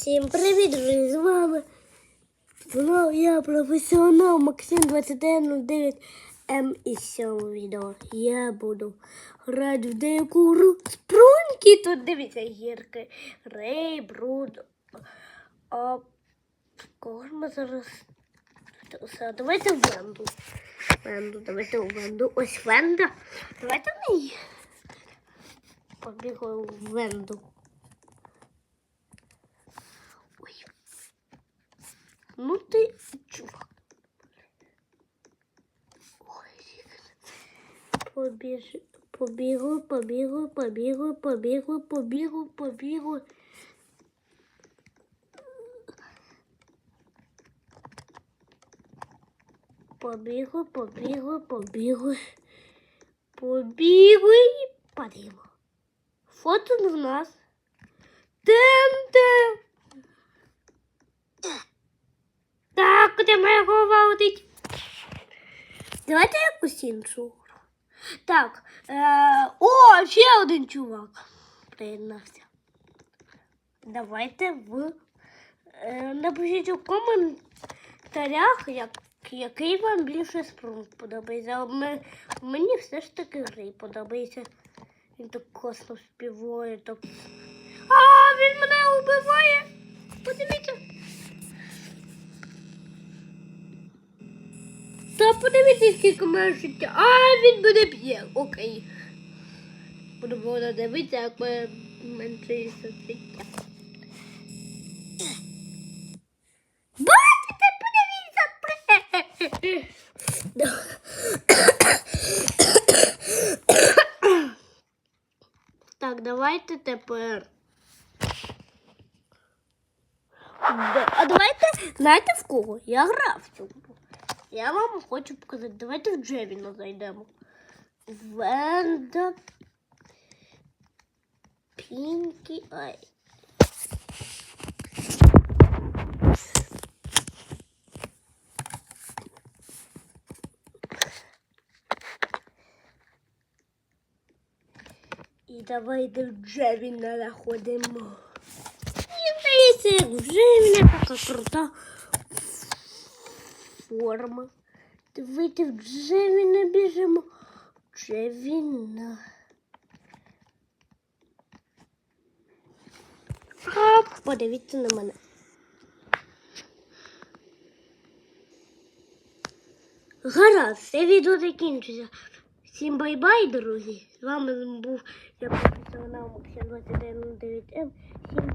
Всім привіт, друзі! З вами знову я професіонал Максим 2109 М і з відео я буду грати в деяку гру. Тут дивіться гірки. Рей, бруд. А кого ми зараз? Все, давайте в Венду. Венду, давайте у Венду. Ось Венда. Давайте в неї. Побігли в Венду. Ну ти чувак. Ой. Побіж... Побігли, побігли, побігли, побігли, побігли, побігли. Побігли, побігли, побігли. Побігли і падаємо. Фото в нас. Темте. Давайте якусь іншу. Так. Е, о, ще один чувак приєднався. Давайте в. Е, напишіть у коментарях, як, який вам більше спрунг подобається. Ме- мені все ж таки грей подобається. Він так класно співає. Так... А, він мене убиває! Та подивіться, скільки має життя. А, він мене б'є. Окей. Будемо дивитися, як ми меншується життя. Бачите, подивіться. Так, давайте тепер. А давайте, знаєте в кого? Я грав в цьому. Я вам хочу показати. Давайте в Джевіна зайдемо. Венда. Пінкі. Ай. І давайте в Джевіна заходимо. І здається, як в Джевіна така крута Форма. Давайте в Джевіна біжимо. Джевіна. А, подивіться на мене. Гаразд, це відео закінчиться. Всім бай-бай, друзі. З вами був я професіонал Максим 2109М. Всім